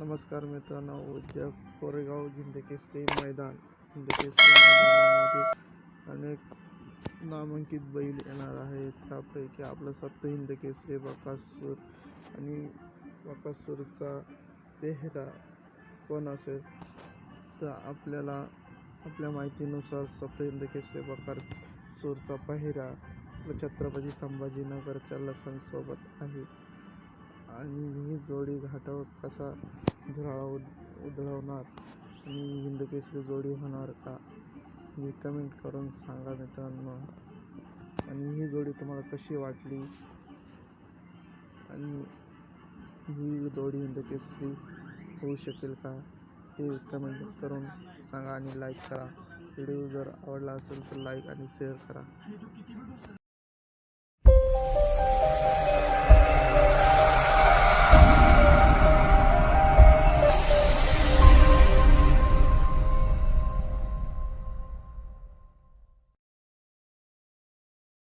नमस्कार मित्रांनो उद्या कोरेगाव झिंदकेसरी मैदान झिंदकेसरी मैदानामध्ये अनेक नामांकित बैल येणार आहेत. त्यापैकी आपलं सप्त हिंदकेसरी बकासूर आणि बकासूरचा पेहरा कोण असेल? तर आपल्याला आपल्या माहितीनुसार सप्त हिंदकेसरी बकासूरचा पेहरा व छत्रपती संभाजीनगरच्या लखनसोबत आहे. आणि ही जोडी घाटावर कसा झुरळा उद उधळवणार आणि हिंदकेसरी जोडी होणार का हे कमेंट करून सांगा मित्रांनो. आणि ही जोडी तुम्हाला कशी वाटली? आणि ही जोडी हिंदकेसरी होऊ शकेल का हे कमेंट करून सांगा आणि लाईक करा. व्हिडिओ जर आवडला असेल तर लाईक आणि शेअर करा.